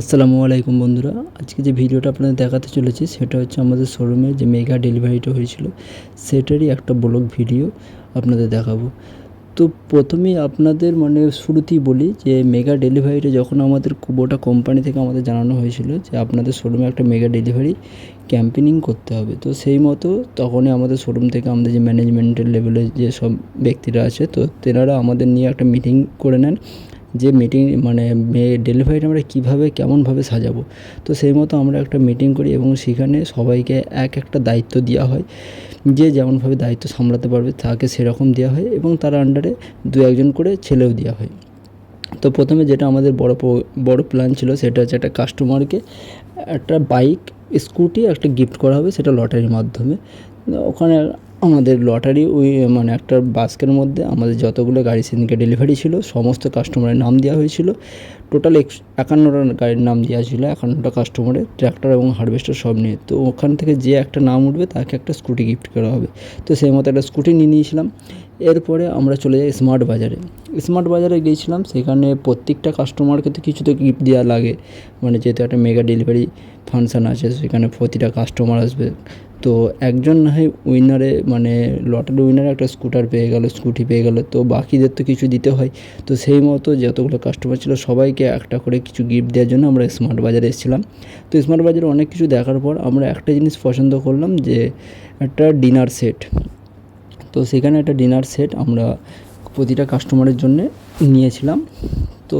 আসসালামু আলাইকুম বন্ধুরা। আজকে যে ভিডিওটা আপনাদের দেখাতে চলেছি, সেটা হচ্ছে আমাদের শোরুমে যে মেগা ডেলিভারিটা হয়েছিল, সেটারই একটা ব্লগ ভিডিও আপনাদের দেখাবো। তো প্রথমেই আপনাদের মানে শুরুতেই বলি যে মেগা ডেলিভারিটা যখন আমাদের কুবোটা কোম্পানি থেকে আমাদের জানানো হয়েছিল যে আপনাদের শোরুমে একটা মেগা ডেলিভারি ক্যাম্পেনিং করতে হবে, তো সেই মতো তখনই আমাদের শোরুম থেকে আমাদের যে ম্যানেজমেন্টের লেভেলে যে সব ব্যক্তিরা আছে, তো তেনারা আমাদের নিয়ে একটা মিটিং করে নেন। যে মিটিং মানে ডেলিভারিটা আমরা কীভাবে, কেমনভাবে সাজাবো। তো সেই মতো আমরা একটা মিটিং করি এবং সেখানে সবাইকে এক একটা দায়িত্ব দেওয়া হয়। যে যেমনভাবে দায়িত্ব সামলাতে পারবে তাকে সেরকম দেওয়া হয় এবং তার আন্ডারে দু একজন করে ছেলেও দেওয়া হয়। তো প্রথমে যেটা আমাদের বড় বড় প্ল্যান ছিল সেটা হচ্ছে একটা কাস্টমারকে একটা বাইক স্কুটি একটা গিফট করা হবে সেটা লটারির মাধ্যমে। ওখানে আমাদের লটারি ওই মানে একটা বাস্কের মধ্যে আমাদের যতগুলো গাড়ি সেদিনকে ডেলিভারি ছিল, সমস্ত কাস্টমারের নাম দেওয়া হয়েছিল। টোটাল একান্নটা গাড়ির নাম দেওয়া ছিল একান্নটা কাস্টমারের ট্র্যাক্টর এবং হারভেস্টার সব নিয়ে। তো ওখান থেকে যে একটা নাম উঠবে, তাকে একটা স্কুটি গিফট করা হবে। তো সেই মতো একটা স্কুটি নিয়ে নিয়েছিলাম। এরপরে আমরা চলে যাই স্মার্ট বাজারে। স্মার্ট বাজারে গিয়েছিলাম, সেখানে প্রত্যেকটা কাস্টমারকে তো কিছু তো গিফট দেওয়া লাগে। মানে যেহেতু একটা মেগা ডেলিভারি ফাংশান আছে, সেখানে প্রতিটা কাস্টমার আসবে। তো একজন না হয় উইনারে মানে লটারি উইনারে একটা স্কুটার পেয়ে গেল স্কুটি পেয়ে গেল, তো বাকিদের তো কিছু দিতে হয়। তো সেই মতো যতগুলো কাস্টমার ছিল, সবাইকে একটা করে কিছু গিফট দেওয়ার জন্য আমরা স্মার্ট বাজারে এসেছিলাম। তো স্মার্ট বাজারে অনেক কিছু দেখার পর আমরা একটা জিনিস পছন্দ করলাম যে একটা ডিনার সেট তো সেখানে একটা ডিনার সেট আমরা প্রতিটা কাস্টমারের জন্যে নিয়েছিলাম। তো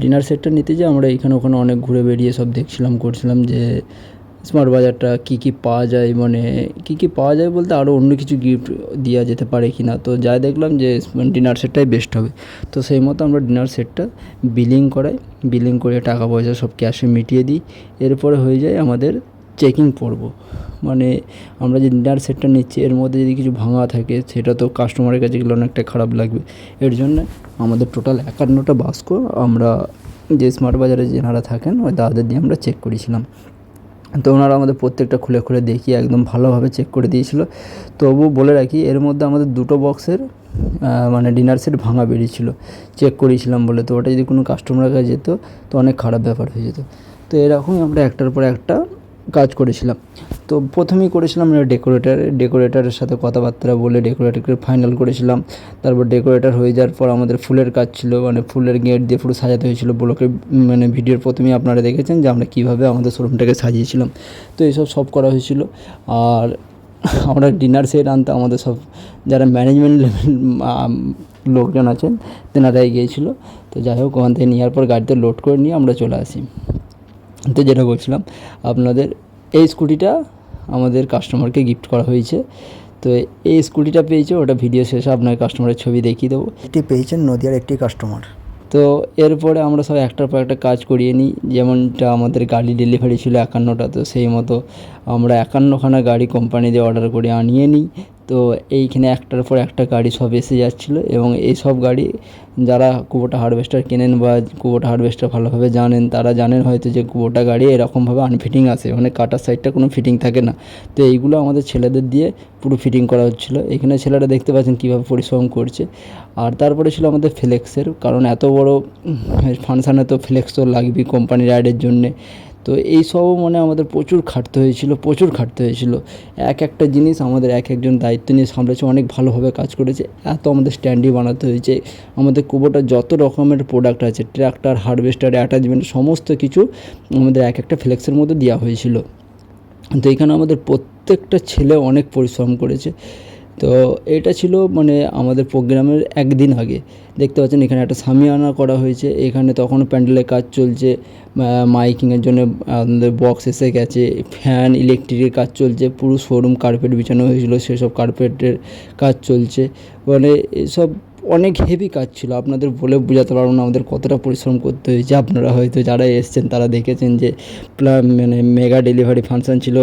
ডিনার সেটটা নিতে যে আমরা এখানে ওখানে অনেক ঘুরে বেরিয়ে সব দেখছিলাম, করছিলাম যে স্মার্ট বাজারটা কী কী পাওয়া যায় মানে কী কী পাওয়া যায় বলতে আরও অন্য কিছু গিফট দেওয়া যেতে পারে কি না তো যাই দেখলাম যে ডিনার সেটটাই বেস্ট হবে। তো সেই মতো আমরা ডিনার সেটটা বিলিং করাই। বিলিং করে টাকা পয়সা সব ক্যাশে মিটিয়ে দিই। এরপরে হয়ে যায় আমাদের চেকিং পর্ব। মানে আমরা যে ডিনার সেটটা নিচ্ছি, এর মধ্যে যদি কিছু ভাঙা থাকে, সেটা তো কাস্টমারের কাছে গেলে অনেকটা খারাপ লাগবে। এর জন্য আমাদের টোটাল একান্নটা বাস্ক আমরা যে স্মার্ট বাজারে যেনারা থাকেন, ওই দাদাদের দিয়ে আমরা চেক করেছিলাম। তো ওনারা আমাদের প্রত্যেকটা খুলে খুলে দেখিয়ে একদম ভালোভাবে চেক করে দিয়েছিল। তবু বলে রাখি, এর মধ্যে আমাদের দুটো বক্সের মানে ডিনার সেট ভাঙা বেরিয়েছিলো। চেক করিয়েছিলাম বলে, তো ওটা যদি কোনো কাস্টমারের কাছে যেত, তো অনেক খারাপ ব্যাপার হয়ে যেত। তো এরকমই আমরা একটার পর একটা কাজ করেছিলাম। তো প্রথমেই করেছিলাম ডেকোরেটার ডেকোরেটারের সাথে কথাবার্তা বলে ডেকোরেটরকে ফাইনাল করেছিলাম। তারপর ডেকোরেটর হয়ে যাওয়ার পর আমাদের ফুলের কাজ ছিল মানে ফুলের গেট দিয়ে পুরো সাজাতে হয়েছিল। ব্লকে মানে ভিডিওর প্রথমেই আপনারা দেখেছেন যে আমরা কীভাবে আমাদের শোরুমটাকে সাজিয়েছিলাম। তো এইসব সব করা হয়েছিল। আর আমরা ডিনার সেট আনতে আমাদের সব, যারা ম্যানেজমেন্ট লেভেল লোকজন আছেন, তেনারাই গিয়েছিল। তো যাই হোক, ওখান থেকে নেওয়ার পর গাড়িতে লোড করে নিয়ে আমরা চলে আসি। তো যেটা বলছিলাম আপনাদের এই স্কুটিটা আমাদের কাস্টমারকে গিফট করা হয়েছে। তো এই স্কুটিটা পেয়েছে ওটা ভিডিও শেষে আপনার কাস্টমারের ছবি দেখিয়ে দেবো। এটি পেয়েছেন নদিয়ার একটি কাস্টমার তো এরপরে আমরা সব একটার পর একটা কাজ করিয়ে নিই। যেমনটা আমাদের গাড়ি ডেলিভারি ছিল একান্নটা তো সেই মতো আমরা একান্নখানা গাড়ি কোম্পানি দিয়ে অর্ডার করে আনিয়ে নিই। তো এইখানে একটার পর একটা গাড়ি সব এসে যাচ্ছিল এবং এই সব গাড়ি যারা কুবোটা হারভেস্টার কেনেন বা কুবোটা হারভেস্টার ভালোভাবে জানেন, তারা জানেন হয়তো যে কুবোটা গাড়ি এরকমভাবে আনফিটিং আসে মানে কাটার সাইডটা কোনো ফিটিং থাকে না। তো এইগুলো আমাদের ছেলেদের দিয়ে পুরো ফিটিং করা হচ্ছিল। এখানে ছেলেরা দেখতে পাচ্ছেন কীভাবে পরিশ্রম করছে। আর তারপরে ছিল আমাদের ফ্লেক্সের কারণ এত বড় ফাংশানে তো ফ্লেক্স তো লাগবেই কোম্পানি রাইডের জন্যে। তো এই সবও মানে আমাদের প্রচুর খাটতে হয়েছিল, প্রচুর খাটতে হয়েছিল। এক একটা জিনিস আমাদের এক একজন দায়িত্ব নিয়ে সামলেছে অনেক ভালোভাবে কাজ করেছে, এত আমাদের স্ট্যান্ডই বানাতে হয়েছে। আমাদের কুবোটা যত রকমের প্রোডাক্ট আছে ট্র্যাক্টর হারভেস্টার অ্যাটাচমেন্ট সমস্ত কিছু আমাদের এক একটা ফ্লেক্সের মধ্যে দেওয়া হয়েছিল। তো এখানে আমাদের প্রত্যেকটা ছেলে অনেক পরিশ্রম করেছে। তো এটা ছিল মানে আমাদের প্রোগ্রামের একদিন আগে। দেখতে পাচ্ছেন এখানে একটা সামিয়ানা করা হয়েছে। এখানে তখন প্যান্ডেলের কাজ চলছে। মাইকিংয়ের জন্য, আমাদের বক্স এসে গেছে। ফ্যান ইলেকট্রিকের কাজ চলছে। পুরো শোরুম কার্পেট বিছানো হয়েছিল। সেসব কার্পেটের কাজ চলছে। মানে এসব অনেক হেভি কাজ ছিল। আপনাদের বলে বোঝাতে পারব না আমাদের কতটা পরিশ্রম করতে হয়েছে। আপনারা হয়তো যারা এসছেন, তারা দেখেছেন যে মানে মেগা ডেলিভারি ফাংশন ছিল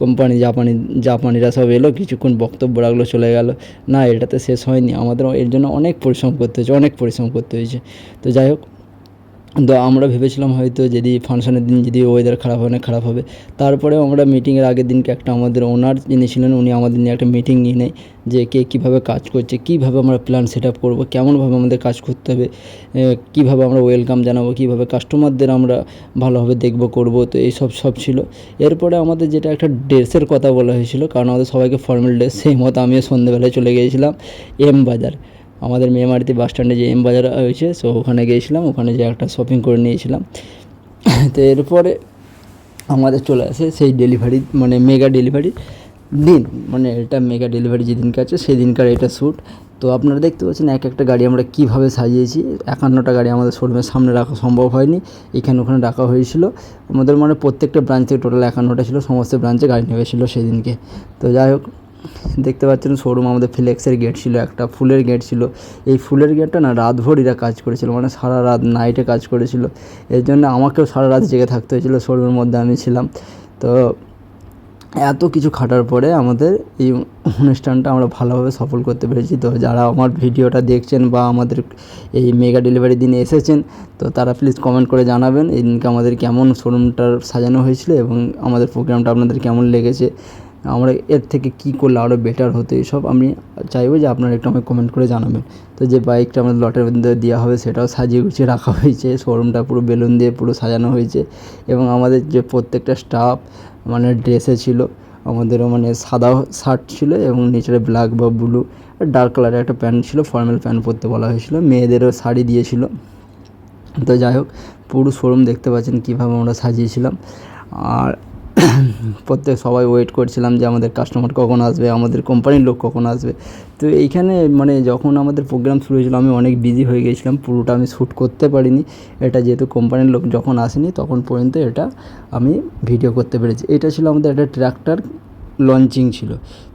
কোম্পানি জাপানি, জাপানিরা সব এলো, কিছুক্ষণ বক্তব্য রাখল, চলে গেল। না, এটাতে শেষ হয়নি। আমাদের এর জন্য অনেক পরিশ্রম করতে হয়েছে, অনেক পরিশ্রম করতে হয়েছে। তো যাই হোক তো আমরা ভেবেছিলাম হয়তো যদি ফাংশানের দিন যদি ওয়েদার খারাপ হয় না খারাপ হবে। তারপরেও আমরা মিটিংয়ের আগের দিনকে একটা আমাদের ওনার যিনি ছিলেন, উনি আমাদের নিয়ে একটা মিটিং নিয়ে নেয় যে কে কীভাবে কাজ করছে, কীভাবে আমরা প্ল্যান সেট আপ করব, কেমনভাবে আমাদের কাজ করতে হবে কীভাবে আমরা ওয়েলকাম জানাব, কীভাবে কাস্টমারদের আমরা ভালোভাবে দেখব, করব, তো এইসব সব ছিল। এরপরে আমাদের যেটা একটা ড্রেসের কথা বলা হয়েছিল, কারণ আমাদের সবাইকে ফর্মাল ড্রেস সেই মতো আমিও সন্ধ্যেবেলায় চলে গিয়েছিলাম এম বাজার। আমাদের মেমারিতে বাস স্ট্যান্ডে যে এম বাজার হয়েছে সো ওখানে গিয়েছিলাম, ওখানে যে একটা শপিং করে নিয়েছিলাম। তো এরপরে আমাদের চলে আসে সেই ডেলিভারি মানে মেগা ডেলিভারি দিন। মানে এটা মেগা ডেলিভারি যেদিনকে আছে, সেই দিনকার এটা শ্যুট তো আপনারা দেখতে পাচ্ছেন, এক একটা গাড়ি আমরা কীভাবে সাজিয়েছি। একান্নটা গাড়ি আমাদের শোরুমের সামনে রাখা সম্ভব হয়নি। এখানে ওখানে রাখা হয়েছিল। আমাদের মানে প্রত্যেকটা ব্রাঞ্চ থেকে টোটাল একান্নটা ছিল, সমস্ত ব্রাঞ্চে গাড়ি নেমেছিল সেদিনকে তো যাই হোক দেখতে পাচ্ছেন শোরুম আমাদের ফ্লেক্সের গেট ছিল, একটা ফুলের গেট ছিল। এই ফুলের গেটটা না রাতভর এরা কাজ করেছিল মানে সারা রাত নাইটে কাজ করেছিল। এর জন্য আমাকেও সারা রাত জেগে থাকতে হয়েছিল শোরুমের মধ্যে আমি ছিলাম। তো এত কিছু খাটার পরে আমাদের এই অনুষ্ঠানটা আমরা ভালোভাবে সফল করতে পেরেছি। তো যারা আমার ভিডিওটা দেখছেন বা আমাদের এই মেগা ডেলিভারি দিনে এসেছেন, তো তারা প্লিজ কমেন্ট করে জানাবেন, এই দিনকে আমাদের কেমন শোরুমটার সাজানো হয়েছিল এবং আমাদের প্রোগ্রামটা আপনাদের কেমন লেগেছে। আমরা এর থেকে কী করলে আরও বেটার হতো এইসব আমি চাইব যে আপনারা একটু আমাকে কমেন্ট করে জানাবেন। তো যে বাইকটা আমাদের লটের মধ্যে দেওয়া হবে, সেটাও সাজিয়ে গুছিয়ে রাখা হয়েছে শোরুমটা পুরো বেলুন দিয়ে পুরো সাজানো হয়েছে এবং আমাদের যে প্রত্যেকটা স্টাফ মানে ড্রেসে ছিল, আমাদেরও মানে সাদা শার্ট ছিল এবং নিচে ব্ল্যাক বা ব্লু ডার্ক কালারের একটা প্যান্ট ছিল ফর্মাল প্যান্ট পরতে বলা হয়েছিল, মেয়েদেরও শাড়ি দিয়েছিল। তো যাই হোক, পুরো শোরুম দেখতে পাচ্ছেন কীভাবে আমরা সাজিয়েছিলাম। আর প্রত্যেক সবাই ওয়েট করছিলাম যে আমাদের কাস্টমার কখন আসবে, আমাদের কোম্পানির লোক কখন আসবে। তো এইখানে মানে যখন আমাদের প্রোগ্রাম শুরু হয়েছিলো, আমি অনেক বিজি হয়ে গেছিলাম, পুরোটা আমি শ্যুট করতে পারিনি। এটা যেহেতু কোম্পানির লোক যখন আসেনি, তখন পর্যন্ত এটা আমি ভিডিও করতে পেরেছি। এটা ছিল আমাদের একটা ট্র্যাক্টর লঞ্চিং ছিল।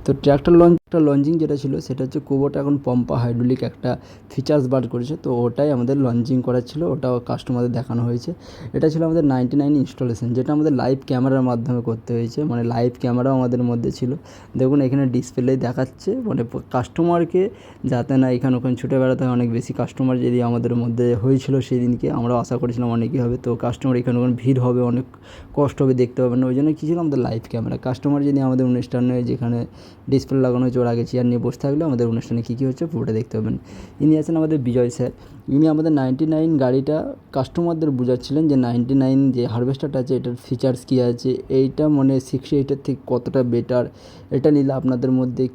তো ট্র্যাক্টর লঞ্চটা লঞ্চিং যেটা ছিল, সেটা হচ্ছে কুবোটা এখন পম্পা হাইড্রোলিক একটা ফিচার্স বার করেছে। তো ওটাই আমাদের লঞ্চিং করার ছিল, ওটাও কাস্টমারদের দেখানো হয়েছে। এটা ছিল আমাদের নাইনটি নাইন ইনস্টলেশন যেটা আমাদের লাইভ ক্যামেরার মাধ্যমে করতে হয়েছে। মানে লাইভ ক্যামেরাও আমাদের মধ্যে ছিল। দেখুন, এখানে ডিসপ্লে দেখাচ্ছে মানে কাস্টমারকে যাতে না এখানে ওখানে ছুটে বেড়াতে হয়, অনেক বেশি কাস্টমার যদি আমাদের মধ্যে হয়েছিল সেদিনকে, আমরাও আশা করেছিলাম অনেকই হবে। তো কাস্টমার এখানে ওখানে ভিড় হবে, অনেক কষ্ট হবে, দেখতে পাবেন ওই জন্য কী ছিল আমাদের লাইভ ক্যামেরা কাস্টমার যদি আমাদের অনুষ্ঠানে যেখানে ডিসপ্লে লাগানো হয়েছে ওর আগে চেয়ার নিয়ে বসে থাকলে। আমাদের অনুষ্ঠানে কী কী হচ্ছে পুরোটা দেখতে পাবেন। ইনি আছেন আমাদের বিজয় স্যার। ইনি আমাদের নাইনটি নাইন গাড়িটা কাস্টমারদের বোঝাচ্ছিলেন যে নাইনটি নাইন যে হারভেস্টারটা আছে, এটার ফিচার্স কী আছে, এইটা মানে সিক্সটি এইটের থেকে কতটা বেটার এটা নিলে আপনাদের মধ্যে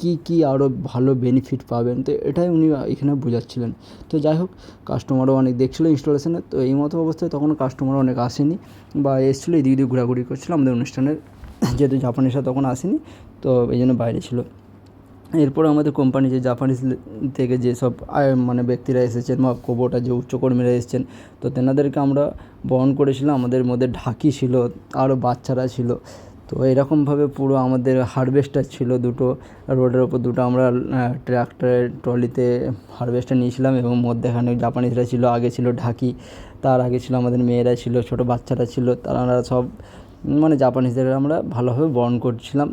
কী কী আরও ভালো বেনিফিট পাবেন। তো এটাই উনি এখানে বোঝাচ্ছিলেন। তো যাই হোক কাস্টমারও অনেক দেখছিলো ইনস্টলেশনে তো এই মতো অবস্থায় তখন কাস্টমার অনেক আসেনি বা এসেছিল, এদিক দিয়ে ঘোরাঘুরি করছিল। আমাদের অনুষ্ঠানের যেহেতু জাপানিসরা তখন আসেনি, তো এই জন্য বাইরে ছিল। এরপর আমাদের কোম্পানি যে জাপানিজ থেকে যেসব মানে ব্যক্তিরা এসেছেন বা কোবোটা যে উচ্চকর্মীরা এসেছেন, তো তেনাদেরকে আমরা বরণ করেছিলাম। আমাদের মধ্যে ঢাকি ছিল আরও বাচ্চারা ছিল। তো এরকমভাবে পুরো আমাদের হারভেস্টার ছিল দুটো। রোডের ওপর দুটো আমরা ট্র্যাক্টরের ট্রলিতে হারভেস্টার নিয়েছিলাম এবং মধ্যেখানে জাপানিজরা ছিল, আগে ছিল ঢাকি। তার আগে ছিল আমাদের মেয়েরা ছিল, ছোটো বাচ্চারা ছিল। তারা সব মানে জাপানিজদের আমরা ভালোভাবে বরণ করছিলাম।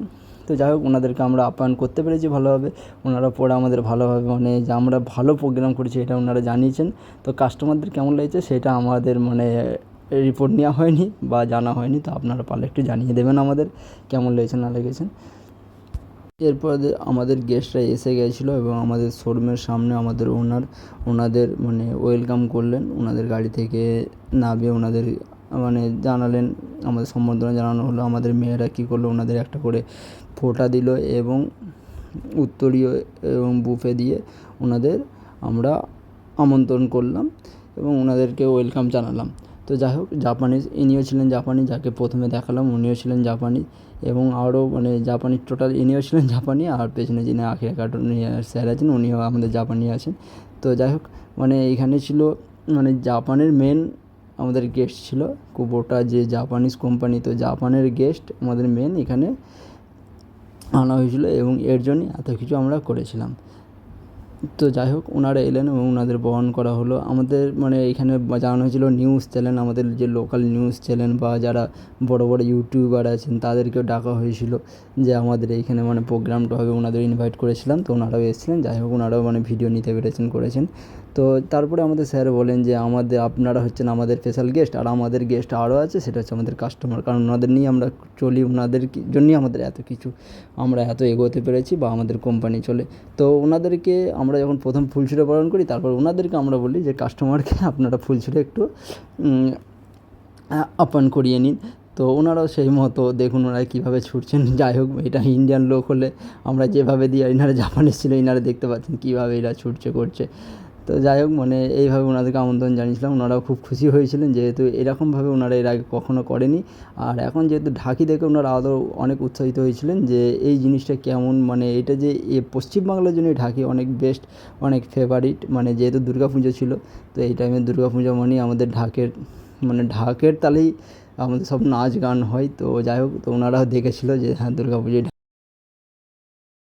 তো যাই হোক, ওনাদেরকে আমরা আপ্যায়ন করতে পেরেছি ভালোভাবে। ওনারা পরে আমাদের ভালোভাবে মানে যে আমরা ভালো প্রোগ্রাম করেছি এটা ওনারা জানিয়েছেন। তো কাস্টমারদের কেমন লেগেছে সেটা আমাদের মানে রিপোর্ট নেওয়া হয়নি বা জানা হয়নি, তো আপনারা পারলে একটু জানিয়ে দেবেন আমাদের কেমন লেগেছে, না লেগেছেন এরপর আমাদের গেস্টরা এসে গেছিল এবং আমাদের শোরুমের সামনে আমাদের ওনার ওনাদের মানে ওয়েলকাম করলেন। ওনাদের গাড়ি থেকে নামিয়ে ওনাদের মানে জানালেন, আমাদের সম্বর্ধনা জানানো হলো, আমাদের মেয়েরা কী করল, ওনাদের একটা করে ফোঁটা দিল এবং উত্তরীয় এবং বুফে দিয়ে ওনাদের আমরা আমন্ত্রণ করলাম এবং ওনাদেরকে ওয়েলকাম জানালাম। তো যাই হোক, জাপানিজ, ইনিও ছিলেন জাপানি, যাকে প্রথমে দেখালাম, উনিও ছিলেন জাপানি এবং আরও মানে জাপানি টোটাল ইনিও ছিলেন জাপানি আর পেছনে যিনি আখিরা কার্টুন স্যার আছেন, উনিও আমাদের জাপানি আছেন। তো যাই হোক মানে এখানে ছিল মানে জাপানের মেন আমাদের গেস্ট ছিল, কুবোটা যে জাপানিজ কোম্পানি তো জাপানের গেস্ট আমাদের মেন এখানে আনা হয়েছিল এবং এর জন্যই এত কিছু আমরা করেছিলাম। তো যাই হোক ওনারা এলেন এবং ওনাদের বরণ করা হলো। আমাদের মানে এখানে জানানো হয়েছিল নিউজ চ্যানেল আমাদের যে লোকাল নিউজ চ্যানেল বা যারা বড় বড় ইউটিউবার আছেন, তাদেরকেও ডাকা হয়েছিল যে আমাদের এইখানে মানে প্রোগ্রামটা হবে। ওনাদের ইনভাইট করেছিলাম, তো ওনারাও এসেছিলেন। যাই হোক ওনারাও মানে ভিডিও নিতে পেরেছেন, করেছেন। তো তারপরে আমাদের স্যার বলেন যে আমাদের আপনারা হচ্ছেন আমাদের স্পেশাল গেস্ট আর আমাদের গেস্ট আরও আছে সেটা হচ্ছে আমাদের কাস্টমার কারণ ওনাদের নিয়ে আমরা চলি ওনাদের জন্যই আমাদের এত কিছু আমরা এত এগোতে পেরেছি বা আমাদের কোম্পানি চলে। তো ওনাদেরকে আমরা যখন প্রথম ফুল ছুঁড়ে পালন করি তারপর ওনাদেরকে আমরা বলি যে কাস্টমারকে আপনারা ফুল ছুঁড়ে একটু উম, আ- আপ্যায়ন করিয়ে নিন। তো ওনারাও সেই মতো দেখুন ওনারা কীভাবে ছুটছেন যাই হোক এটা ইন্ডিয়ান লোক হলে আমরা যেভাবে দিই আর ইনারা জাপানিজ ছিল ইনারা দেখতে পাচ্ছেন কীভাবে এরা ছুটছে করছে। তো যাই হোক মানে এইভাবে ওনাদেরকে আমন্ত্রণ জানিয়েছিলাম। ওনারাও খুব খুশি হয়েছিলেন, যেহেতু এরকমভাবে ওনারা এর আগে কখনও করেনি। আর এখন যেহেতু ঢাকি দেখে ওনারা আরও অনেক উৎসাহিত হয়েছিলেন যে এই জিনিসটা কেমন মানে এটা যে এ পশ্চিমবাংলার জন্য ঢাকি অনেক বেস্ট অনেক ফেভারিট মানে যেহেতু দুর্গাপুজো ছিল, তো এই টাইমে দুর্গাপুজো মানেই আমাদের ঢাকের মানে ঢাকের তালেই আমাদের সব নাচ গান হয়। তো যাই হোক, তো ওনারাও দেখেছিলো যে হ্যাঁ দুর্গা পুজোয়